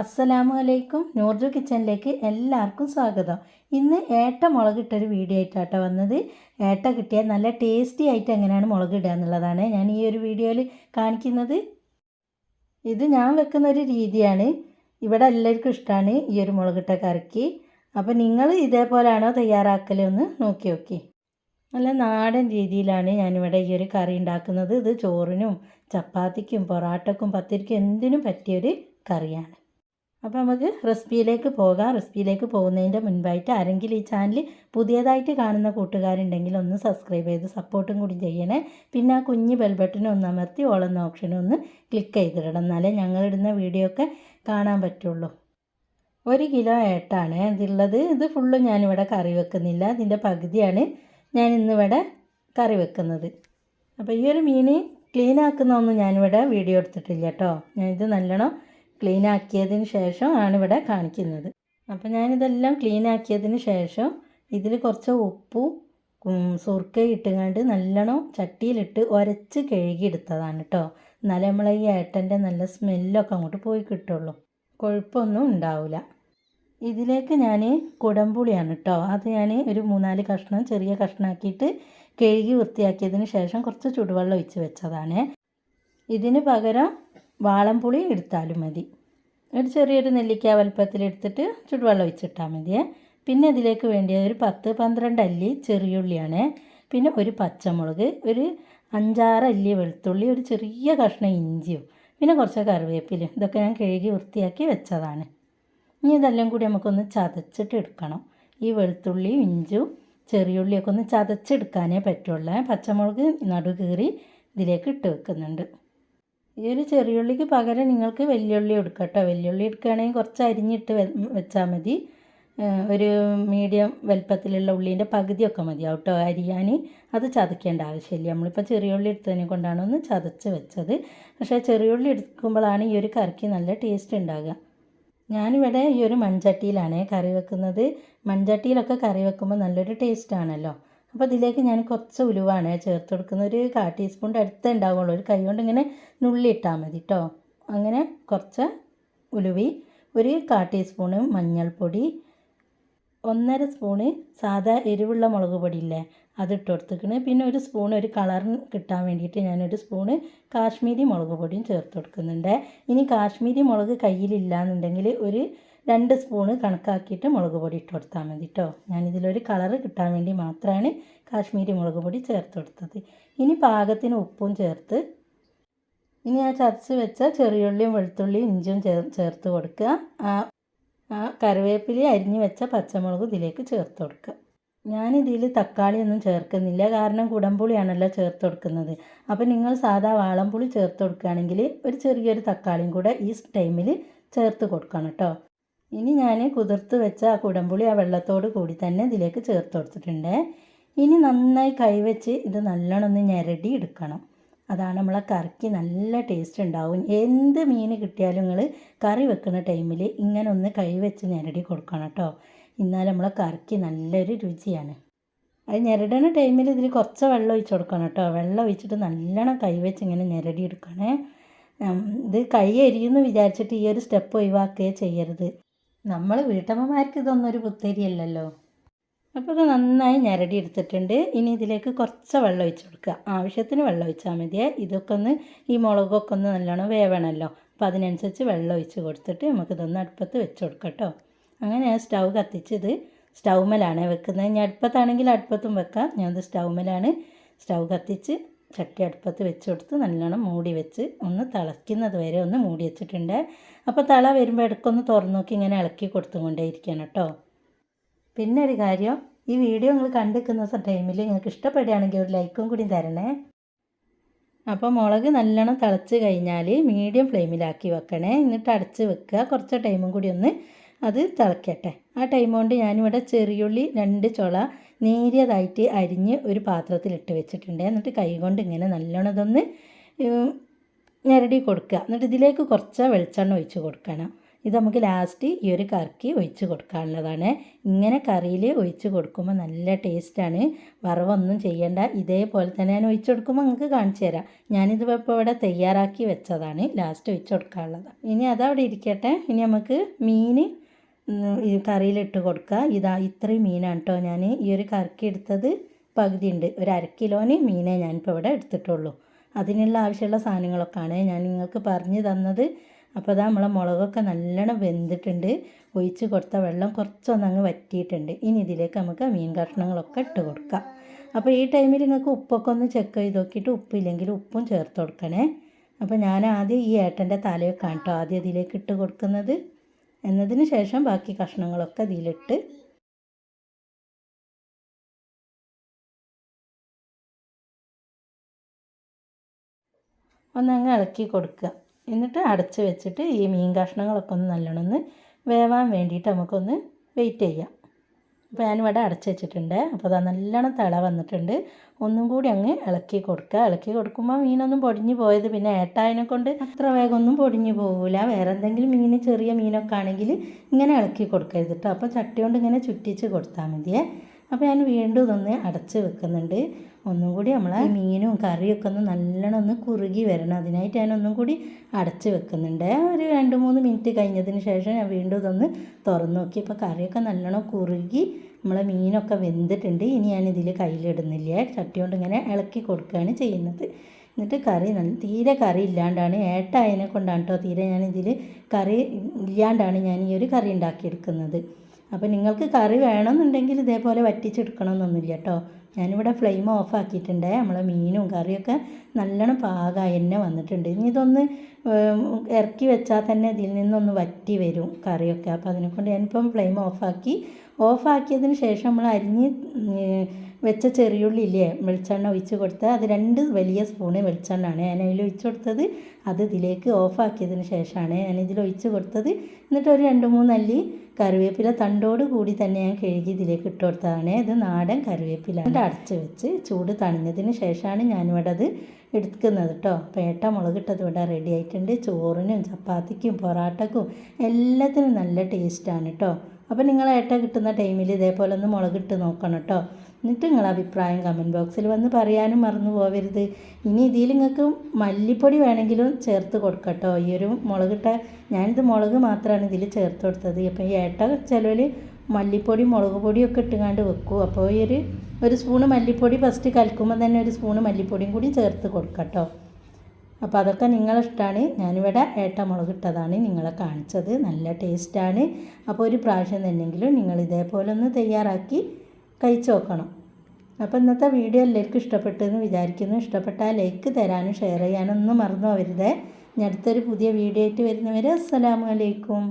അസ്സലാമു അലൈക്കും നൂർജു കിച്ചണിലേക്ക് എല്ലാവർക്കും സ്വാഗതം. ഇന്ന് ഏട്ട മുളകിട്ടൊരു വീഡിയോ ആയിട്ടാട്ടോ വന്നത്. ഏട്ട കിട്ടിയാൽ നല്ല ടേസ്റ്റി ആയിട്ട് എങ്ങനെയാണ് മുളക് ഇടുക എന്നുള്ളതാണ് ഞാൻ ഈ ഒരു വീഡിയോയിൽ കാണിക്കുന്നത്. ഇത് ഞാൻ വെക്കുന്ന ഒരു രീതിയാണ്. ഇവിടെ എല്ലാവർക്കും ഇഷ്ടമാണ് ഈ ഒരു മുളകിട്ട കറിക്ക്. അപ്പോൾ നിങ്ങൾ ഇതേപോലെയാണോ തയ്യാറാക്കലൊന്ന് നോക്കി നോക്കി. നല്ല നാടൻ രീതിയിലാണ് ഞാനിവിടെ ഈ ഒരു കറി ഉണ്ടാക്കുന്നത്. ഇത് ചോറിനും ചപ്പാത്തിക്കും പൊറാട്ടക്കും പത്തിരിക്കും എന്തിനും പറ്റിയൊരു കറിയാണ്. അപ്പോൾ നമുക്ക് റെസിപ്പിയിലേക്ക് പോകാം. റെസിപ്പിയിലേക്ക് പോകുന്നതിന്റെ മുൻപായിട്ട് ആരെങ്കിലും ഈ ചാനൽ പുതിയതായിട്ട് കാണുന്ന കൂട്ടുകാരുണ്ടെങ്കിൽ ഒന്ന് സബ്സ്ക്രൈബ് ചെയ്ത് സപ്പോർട്ടും കൂടി ചെയ്യണേ. പിന്നെ ആ കുഞ്ഞ് ബെൽ ബട്ടൺ ഒന്ന് അമർത്തി ഓളെന്ന ഓപ്ഷനും ഒന്ന് ക്ലിക്ക് ചെയ്തിടണം. എന്നാലേ ഞങ്ങളിടുന്ന വീഡിയോ ഒക്കെ കാണാൻ പറ്റുള്ളൂ. ഒരു കിലോ ഏട്ടാണ്. ഇതുള്ളത് ഇത് ഫുള്ളും ഞാനിവിടെ കറി വെക്കുന്നില്ല. ഇതിന്റെ പകുതിയാണ് ഞാൻ ഇന്നിവിടെ കറി വെക്കുന്നത്. അപ്പോൾ ഈ ഒരു മീൻ ക്ലീൻ ആക്കുന്നതൊന്നും ഞാനിവിടെ വീഡിയോ എടുത്തിട്ടില്ല കേട്ടോ. ഞാനിത് നല്ലോണം ക്ലീൻ ആക്കിയതിന് ശേഷം ആണ് ഇവിടെ കാണിക്കുന്നത്. അപ്പോൾ ഞാനിതെല്ലാം ക്ലീൻ ആക്കിയതിന് ശേഷം ഇതിൽ കുറച്ച് ഉപ്പും സുർക്ക ഇട്ടുകൊണ്ട് നല്ലോണം ചട്ടിയിലിട്ട് ഉരച്ച് കഴുകിയെടുത്തതാണ് കേട്ടോ എന്നാലേ നമ്മളെ ഈ ഏട്ടന്റെ നല്ല സ്മെല്ലൊക്കെ അങ്ങോട്ട് പോയി കിട്ടുള്ളൂ. കൊഴുപ്പൊന്നും ഉണ്ടാവില്ല ഇതിലേക്ക് ഞാൻ കുടംപുളിയാണ് കേട്ടോ അത് ഞാൻ ഒരു മൂന്നാൽ കഷ്ണം ചെറിയ കഷ്ണമാക്കിയിട്ട് കഴുകി വൃത്തിയാക്കിയതിന് ശേഷം കുറച്ച് ചുടുവെള്ളം ഒഴിച്ച് വെച്ചതാണ്. ഇതിന് പകരം വാളംപുളി എടുത്താലും മതി. ഒരു ചെറിയൊരു നെല്ലിക്ക വലുപ്പത്തിലെടുത്തിട്ട് ചുടുവെള്ളം ഒഴിച്ചിട്ടാൽ മതിയേ. പിന്നെ ഇതിലേക്ക് വേണ്ടിയ ഒരു പത്ത് പന്ത്രണ്ട് അല്ലി ചെറിയുള്ളിയാണ് പിന്നെ ഒരു പച്ചമുളക് ഒരു അഞ്ചാറ് അല്ലി വെളുത്തുള്ളി ഒരു ചെറിയ കഷ്ണം ഇഞ്ചിയും പിന്നെ കുറച്ച് കറിവേപ്പിലും ഇതൊക്കെ ഞാൻ കഴുകി വൃത്തിയാക്കി വെച്ചതാണ്. ഇനി ഇതെല്ലാം കൂടി നമുക്കൊന്ന് ചതച്ചിട്ട് എടുക്കണം. ഈ വെളുത്തുള്ളി ഇഞ്ചും ചെറിയുള്ളിയൊക്കെ ഒന്ന് ചതച്ചെടുക്കാനേ പറ്റുള്ളൂ. പച്ചമുളക് നടു കീറി ഇതിലേക്ക് ഇട്ട് വെക്കുന്നുണ്ട്. ഈ ഒരു ചെറിയുള്ളിക്ക് പകരം നിങ്ങൾക്ക് വെല്ലുള്ളി കേട്ടോ വെല്ലുള്ളി എടുക്കുകയാണെങ്കിൽ കുറച്ച് അരിഞ്ഞിട്ട് വെച്ചാൽ മതി. ഒരു മീഡിയം വലിപ്പത്തിലുള്ള ഉള്ളീന്റെ പകുതിയൊക്കെ മതിയാവും കേട്ടോ അരിയാൻ അത് ചതക്കേണ്ട ആവശ്യമില്ല. നമ്മളിപ്പോൾ ചെറിയുള്ളി എടുത്തതിനെ കൊണ്ടാണ് ഒന്ന് ചതച്ച് വെച്ചത്. പക്ഷേ ചെറിയുള്ളി എടുക്കുമ്പോഴാണ് ഈ ഒരു കറിക്ക് നല്ല ടേസ്റ്റ് ഉണ്ടാകുക. ഞാനിവിടെ ഈ ഒരു മൺചട്ടിയിലാണ് കറി വെക്കുന്നത്. മൺചട്ടിയിലൊക്കെ കറി വെക്കുമ്പോൾ നല്ലൊരു ടേസ്റ്റ് ആണല്ലോ. അപ്പോൾ ഇതിലേക്ക് ഞാൻ കുറച്ച് ഉലുവാണ് ചേർത്ത് കൊടുക്കുന്നത്. ഒരു കാ ടീസ്പൂണിന്റെ അടുത്ത് ഉണ്ടാവുള്ളൂ. ഒരു കൈ കൊണ്ട് ഇങ്ങനെ നുള്ളി ഇട്ടാൽ മതി കേട്ടോ അങ്ങനെ കുറച്ച് ഉലുവി ഒരു കാ ടീസ്പൂണ് മഞ്ഞൾപ്പൊടി ഒന്നര സ്പൂണ് സാധാ എരിവുള്ള മുളക് പൊടിയില്ലേ അതിട്ട് കൊടുത്തേക്കണ് പിന്നെ ഒരു സ്പൂൺ ഒരു കളർ കിട്ടാൻ വേണ്ടിയിട്ട് ഞാനൊരു സ്പൂണ് കാശ്മീരി മുളക് പൊടിയും ചേർത്ത് കൊടുക്കുന്നുണ്ട്. ഇനി കാശ്മീരി മുളക് കയ്യിലില്ല എന്നുണ്ടെങ്കിൽ ഒരു രണ്ട് സ്പൂണ് കണക്കാക്കിയിട്ട് മുളക് പൊടി ഇട്ട് കൊടുത്താൽ മതി കേട്ടോ ഞാനിതിലൊരു കളറ് കിട്ടാൻ വേണ്ടി മാത്രമാണ് കാശ്മീരി മുളക് പൊടി ചേർത്ത് കൊടുത്തത്. ഇനി പാകത്തിന് ഉപ്പും ചേർത്ത് ഇനി ആ ചതച്ച് വെച്ച ചെറിയുള്ളിയും വെളുത്തുള്ളിയും ഇഞ്ചിയും ചേർ ചേർത്ത് കൊടുക്കുക. ആ കറിവേപ്പില അരിഞ്ഞ് വെച്ച പച്ചമുളക് ഇതിലേക്ക് ചേർത്ത് കൊടുക്കുക. ഞാനിതിൽ തക്കാളിയൊന്നും ചേർക്കുന്നില്ല. കാരണം കുടംപുളിയാണല്ലോ ചേർത്ത് കൊടുക്കുന്നത്. അപ്പോൾ നിങ്ങൾ സാധാ വാളംപുളി ചേർത്ത് കൊടുക്കുകയാണെങ്കിൽ ഒരു ചെറിയൊരു തക്കാളിയും കൂടെ ഈ ടൈമിൽ ചേർത്ത് കൊടുക്കണം കേട്ടോ ഇനി ഞാൻ കുതിർത്ത് വെച്ച ആ കുടംപുളി ആ വെള്ളത്തോട് കൂടി തന്നെ ഇതിലേക്ക് ചേർത്ത് കൊടുത്തിട്ടുണ്ട്. ഇനി നന്നായി കൈവച്ച് ഇത് നല്ലോണം ഒന്ന് ഞെരടി എടുക്കണം. അതാണ് നമ്മളെ കറിക്ക് നല്ല ടേസ്റ്റ് ഉണ്ടാവും. എന്ത് മീൻ കിട്ടിയാലും നിങ്ങൾ കറി വെക്കുന്ന ടൈമിൽ ഇങ്ങനെ ഒന്ന് കൈവച്ച് ഞെരടി കൊടുക്കണം കേട്ടോ. എന്നാൽ നമ്മളെ കറിക്ക് നല്ലൊരു രുചിയാണ്. അത് ഞെരടണ ടൈമിൽ ഇതിൽ കുറച്ച് വെള്ളം ഒഴിച്ച് കൊടുക്കണം കേട്ടോ. വെള്ളം ഒഴിച്ചിട്ട് നല്ലോണം കൈവച്ച് ഇങ്ങനെ ഞെരടി എടുക്കണേ. ഇത് കൈ എരിയുമെന്ന് വിചാരിച്ചിട്ട് ഈ ഒരു സ്റ്റെപ്പ് ഒഴിവാക്കുകയോ ചെയ്യരുത്. നമ്മൾ വീട്ടമ്മമാർക്ക് ഇതൊന്നും ഒരു പുത്തരിയല്ലല്ലോ. അപ്പോൾ ഇത് നന്നായി ഞരടി എടുത്തിട്ടുണ്ട്. ഇനി ഇതിലേക്ക് കുറച്ച് വെള്ളം ഒഴിച്ച് കൊടുക്കുക. ആവശ്യത്തിന് വെള്ളം ഒഴിച്ചാൽ മതിയേ ഇതൊക്കെ ഒന്ന് ഈ മുളകൊക്കെ ഒന്ന് നല്ലോണം വേവണമല്ലോ അപ്പോൾ അതിനനുസരിച്ച് വെള്ളം ഒഴിച്ച് കൊടുത്തിട്ട് നമുക്കിതൊന്ന് അടുപ്പത്ത് വെച്ച് കൊടുക്കാം കേട്ടോ. അങ്ങനെ സ്റ്റൗ കത്തിച്ച് ഇത് സ്റ്റൗമലാണ് വെക്കുന്നത്. ഇനി അടുപ്പത്താണെങ്കിൽ അടുപ്പത്തും വെക്കാം. ഞാനത് സ്റ്റൗമലാണ് സ്റ്റൗ കത്തിച്ച് ചട്ടി അടുപ്പത്ത് വെച്ച് കൊടുത്ത് നല്ലോണം മൂടി വെച്ച് ഒന്ന് തിളയ്ക്കുന്നത് വരെ ഒന്ന് മൂടി വെച്ചിട്ടുണ്ട്. അപ്പോൾ തള വരുമ്പോൾ ഇടയ്ക്കൊന്ന് തുറന്നു നോക്കി ഇങ്ങനെ ഇളക്കി കൊടുത്തുകൊണ്ടേ ഇരിക്കണം കേട്ടോ. പിന്നെ ഒരു കാര്യം ഈ വീഡിയോ നിങ്ങൾ കണ്ടിരിക്കുന്ന ടൈമിൽ നിങ്ങൾക്ക് ഇഷ്ടപ്പെടുകയാണെങ്കിൽ ഒരു ലൈക്കും കൂടി തരണേ. അപ്പോൾ മുളക് നല്ലോണം തിളച്ച് കഴിഞ്ഞാൽ മീഡിയം ഫ്ലെയിമിലാക്കി വെക്കണേ. എന്നിട്ട് അടച്ച് വെക്കുക. കുറച്ച് ടൈമും കൂടി ഒന്ന് അത് തിളക്കട്ടെ. ആ ടൈം കൊണ്ട് ഞാനിവിടെ ചെറിയുള്ളി രണ്ട് ചുള നേരിയതായിട്ട് അരിഞ്ഞ് ഒരു പാത്രത്തിലിട്ട് വെച്ചിട്ടുണ്ട്. എന്നിട്ട് കൈ കൊണ്ട് ഇങ്ങനെ നല്ലോണം ഇതൊന്ന് ഞരടി കൊടുക്കുക. എന്നിട്ട് ഇതിലേക്ക് കുറച്ച് വെളിച്ചെണ്ണ ഒഴിച്ച് കൊടുക്കണം. ഇത് നമുക്ക് ലാസ്റ്റ് ഈ ഒരു കറിക്ക് ഒഴിച്ച് കൊടുക്കാനുള്ളതാണ്. ഇങ്ങനെ കറിയിൽ ഒഴിച്ച് കൊടുക്കുമ്പോൾ നല്ല ടേസ്റ്റാണ് വറവൊന്നും ചെയ്യേണ്ട. ഇതേപോലെ തന്നെ ഞാൻ ഒഴിച്ച് കൊടുക്കുമ്പോൾ നിങ്ങൾക്ക് കാണിച്ചു തരാം. ഞാനിത് ഇപ്പോൾ ഇവിടെ തയ്യാറാക്കി വെച്ചതാണ്. ലാസ്റ്റ് ഒഴിച്ച് കൊടുക്കാനുള്ളത്. ഇനി അതവിടെ ഇരിക്കട്ടെ. ഇനി നമുക്ക് മീൻ ഈ കറിയിലിട്ട് കൊടുക്കുക. ഇതാ ഇത്രയും മീനാണ് കേട്ടോ ഞാൻ ഈ ഒരു കറിക്ക് എടുത്തത് പകുതി ഉണ്ട് ഒരു അര കിലോന് മീനേ ഞാനിപ്പോൾ ഇവിടെ എടുത്തിട്ടുള്ളൂ. അതിനുള്ള ആവശ്യമുള്ള സാധനങ്ങളൊക്കെയാണ് ഞാൻ നിങ്ങൾക്ക് പറഞ്ഞു തന്നത്. അപ്പോൾ അതാ നമ്മളെ മുളകൊക്കെ നല്ലോണം വെന്തിട്ടുണ്ട്. ഒഴിച്ച് കൊടുത്ത വെള്ളം കുറച്ചൊന്ന് അങ്ങ് വറ്റിയിട്ടുണ്ട്. ഇനി ഇതിലേക്ക് നമുക്ക് മീൻ കഷ്ണങ്ങളൊക്കെ ഇട്ട് കൊടുക്കാം. അപ്പോൾ ഈ ടൈമിൽ നിങ്ങൾക്ക് ഉപ്പൊക്കെ ഒന്ന് ചെക്ക് ചെയ്ത് നോക്കിയിട്ട് ഉപ്പില്ലെങ്കിൽ ഉപ്പും ചേർത്ത് കൊടുക്കണേ. അപ്പോൾ ഞാൻ ആദ്യം ഈ ഏട്ടന്റെ തലയൊക്കെ കേട്ടോ ആദ്യം ഇതിലേക്ക് ഇട്ട് കൊടുക്കുന്നത്. എന്നതിന് ശേഷം ബാക്കി കഷ്ണങ്ങളൊക്കെ ഇതിലിട്ട് ഒന്നങ്ങ് ഇളക്കി കൊടുക്കുക. എന്നിട്ട് അടച്ച് വെച്ചിട്ട് ഈ മീൻ കഷ്ണങ്ങളൊക്കെ ഒന്ന് നല്ലോണം ഒന്ന് വേവാൻ വേണ്ടിയിട്ട് നമുക്കൊന്ന് വെയിറ്റ് ചെയ്യാം. അപ്പോൾ ഞാനിവിടെ അടച്ച് വെച്ചിട്ടുണ്ട്. അപ്പോൾ അത് നല്ലോണം തിള വന്നിട്ടുണ്ട്. ഒന്നും കൂടി അങ്ങ് ഇളക്കി കൊടുക്കുക ഇളക്കി കൊടുക്കുമ്പോൾ മീനൊന്നും പൊടിഞ്ഞു പോയത് പിന്നെ ഏട്ടായനെ കൊണ്ട് അത്ര വേഗം ഒന്നും പൊടിഞ്ഞു പോകില്ല വേറെ എന്തെങ്കിലും മീൻ ചെറിയ മീനൊക്കെ ആണെങ്കിൽ ഇങ്ങനെ ഇളക്കി കൊടുക്കരുത് കേട്ടോ അപ്പോൾ ചട്ടി കൊണ്ട് ഇങ്ങനെ ചുറ്റിച്ച് കൊടുത്താൽ മതിയേ. അപ്പോൾ ഞാൻ വീണ്ടും ഇതൊന്ന് അടച്ച് വെക്കുന്നുണ്ട്. ഒന്നും കൂടി നമ്മളെ മീനും കറിയൊക്കെ ഒന്ന് നല്ലോണം ഒന്ന് കുറുകി വരണം. അതിനായിട്ട് ഞാൻ ഒന്നും കൂടി അടച്ച് വെക്കുന്നുണ്ട്. ഒരു രണ്ട് മൂന്ന് മിനിറ്റ് കഴിഞ്ഞതിന് ശേഷം ഞാൻ വീണ്ടും ഇതൊന്ന് തുറന്ന് നോക്കി. അപ്പോൾ കറിയൊക്കെ നല്ലോണം കുറുകി നമ്മളെ മീനൊക്കെ വെന്തിട്ടുണ്ട്. ഇനി ഞാൻ ഇതിൽ കയ്യിലിടുന്നില്ല. ചട്ടി കൊണ്ട് ഇങ്ങനെ ഇളക്കി കൊടുക്കുകയാണ് ചെയ്യുന്നത്. എന്നിട്ട് കറി നല്ല തീരെ കറി ഇല്ലാണ്ടാണ്. ഏട്ടായതിനെ കൊണ്ടാണ് കേട്ടോ തീരെ ഞാനിതിൽ കറി ഇല്ലാണ്ടാണ് ഞാൻ ഈ ഒരു കറി ഉണ്ടാക്കിയെടുക്കുന്നത്. അപ്പോൾ നിങ്ങൾക്ക് കറി വേണമെന്നുണ്ടെങ്കിൽ ഇതേപോലെ വറ്റിച്ചെടുക്കണമെന്നൊന്നുമില്ല കേട്ടോ. ഞാനിവിടെ ഫ്ലെയിം ഓഫ് ആക്കിയിട്ടുണ്ട് നമ്മളെ മീനും കറിയൊക്കെ നല്ലോണം പാകമായി തന്നെ വന്നിട്ടുണ്ട്. ഇനി ഇതൊന്ന് ഇറക്കി വെച്ചാൽ തന്നെ ഇതിൽ നിന്നൊന്ന് വറ്റി വരും കറിയൊക്കെ. അപ്പോൾ അതിനെക്കൊണ്ട് ഞാനിപ്പം ഫ്ലെയിം ഓഫാക്കി. ഓഫാക്കിയതിന് ശേഷം നമ്മൾ അരിഞ്ഞ് വെച്ച ചെറിയുള്ളി ഇല്ലേ വെളിച്ചെണ്ണ ഒഴിച്ച് കൊടുത്ത് അത് രണ്ട് വലിയ സ്പൂണ് വെളിച്ചെണ്ണയാണ് ഞാൻ അതിൽ ഒഴിച്ച് കൊടുത്തത്. അത് ഇതിലേക്ക് ഓഫാക്കിയതിന് ശേഷമാണ് ഞാൻ ഇതിൽ ഒഴിച്ച് കൊടുത്തത്. എന്നിട്ട് ഒരു രണ്ട് മൂന്ന് അല്ലി കറിവേപ്പില തണ്ടോട് കൂടി തന്നെ ഞാൻ കഴുകി ഇതിലേക്ക് ഇട്ട് കൊടുത്തതാണ്. ഇത് നാടൻ കറിവേപ്പില. എന്നിട്ട് അടച്ച് വെച്ച് ചൂട് തണിഞ്ഞതിന് ശേഷമാണ് ഞാനിവിടെ അത് എടുക്കുന്നത് കേട്ടോ പേട്ട മുളകിട്ടത് ഇവിടെ റെഡി ആയിട്ടുണ്ട്. ചോറിനും ചപ്പാത്തിക്കും പൊറാട്ടക്കും എല്ലാത്തിനും നല്ല ടേസ്റ്റാണ് കേട്ടോ അപ്പോൾ നിങ്ങൾ ഏട്ട കിട്ടുന്ന ടൈമിൽ ഇതേപോലെ ഒന്ന് മുളകിട്ട് നോക്കണം കേട്ടോ എന്നിട്ട് നിങ്ങൾ അഭിപ്രായം കമന്റ് ബോക്സിൽ വന്ന് പറയാനും മറന്നു പോകരുത് ഇനി ഇതിൽ നിങ്ങൾക്ക് മല്ലിപ്പൊടി വേണമെങ്കിലും ചേർത്ത് കൊടുക്കട്ടോ. ഈ ഒരു മുളകിട്ട ഞാനിത് മുളക് മാത്രമാണ് ഇതിൽ ചേർത്ത് കൊടുത്തത്. അപ്പോൾ ഈ ഏട്ട ചിലവർ മല്ലിപ്പൊടി മുളക് പൊടിയൊക്കെ ഇട്ടുകാണ്ട് വെക്കും. അപ്പോൾ ഈ ഒരു ഒരു സ്പൂണ് മല്ലിപ്പൊടി ഫസ്റ്റ് കലക്കുമ്പോൾ തന്നെ ഒരു സ്പൂണ് മല്ലിപ്പൊടിയും കൂടി ചേർത്ത് കൊടുക്കട്ടോ. അപ്പോൾ അതൊക്കെ നിങ്ങളിഷ്ടമാണ് ഞാനിവിടെ ഏട്ട മുളകിട്ടതാണ് നിങ്ങളെ കാണിച്ചത്. നല്ല ടേസ്റ്റാണ് അപ്പോൾ ഒരു പ്രാവശ്യം തന്നെങ്കിലും നിങ്ങൾ ഇതേപോലെ ഒന്ന് തയ്യാറാക്കി കഴിച്ചു നോക്കണം. അപ്പോൾ ഇന്നത്തെ വീഡിയോ എല്ലാവർക്കും ഇഷ്ടപ്പെട്ടു എന്ന് വിചാരിക്കുന്നു. ഇഷ്ടപ്പെട്ടാൽ ലൈക്ക് തരാനും ഷെയർ ചെയ്യാനും ഒന്നും മറന്നു പോകരുതേ. ഇനി അടുത്തൊരു പുതിയ വീഡിയോ ആയിട്ട് വരുന്നവരെ അസ്സലാമു അലൈക്കും.